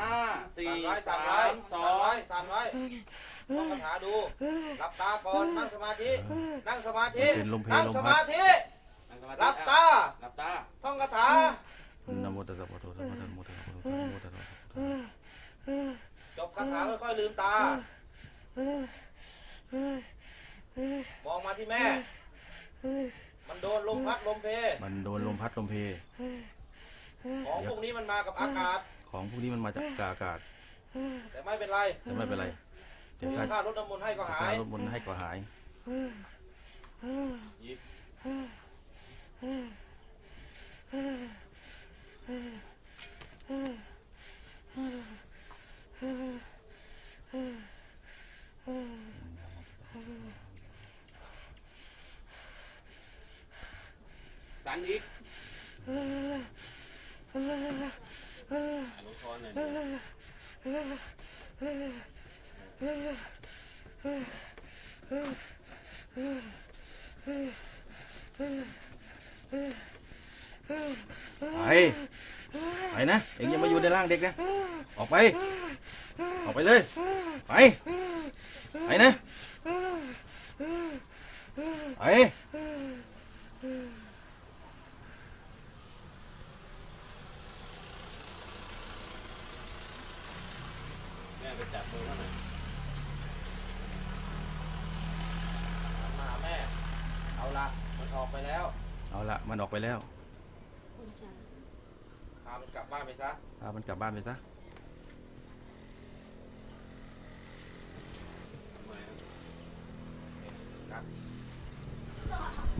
ห้าสี่สั่นไว้สาสั่นไว้มสอสั่นงไว้สั่นไว้ท่องคาถาดูหลับตาก่อนนั่งสมาธิ นั่งสมาธิเป็นลมเพลนั่งลมสพัมาดธินั่งสมาธิหลับตาหลับตาท่องคาถา นะโมตัสสะภะคะวะโตอะระหะโตสัมมาสัมพุทธัสสะนะโมตัสสะภะคะวะโตอะระหะโตสัมมาสัมพุทธัสสะ จบคาถาค่อยๆลืมตา มองมาที่แม่ มันโดนลมพัดลมเพ มันโดนลมพัดลมเพ ของพวกนี้มันมากับอากาศ ของพวกนี้มันมาจากอากาศ แต่ไม่เป็นไรแต่ไม่เป็นไร เดี๋ยวถ้าถ้าลดน้ำมนต์ให้ก็หายรถมนต์ให้ก็หายหยิบสันอีกห ลงพ่อหน่อยดิไปไปนะ เอ็งอยังมาอยู่ในร่างเด็กนะ ออกไป ออกไปเลย ไป ไปนะ ไป ไปจับมือเขาหน่อยมาหาแม่ เอาละมันออกไปแล้ว เอาละมันออกไปแล้ว คุณจ๋าพามันกลับบ้านไปซะ พามันกลับบ้านไปซะ ทำไมอะนะ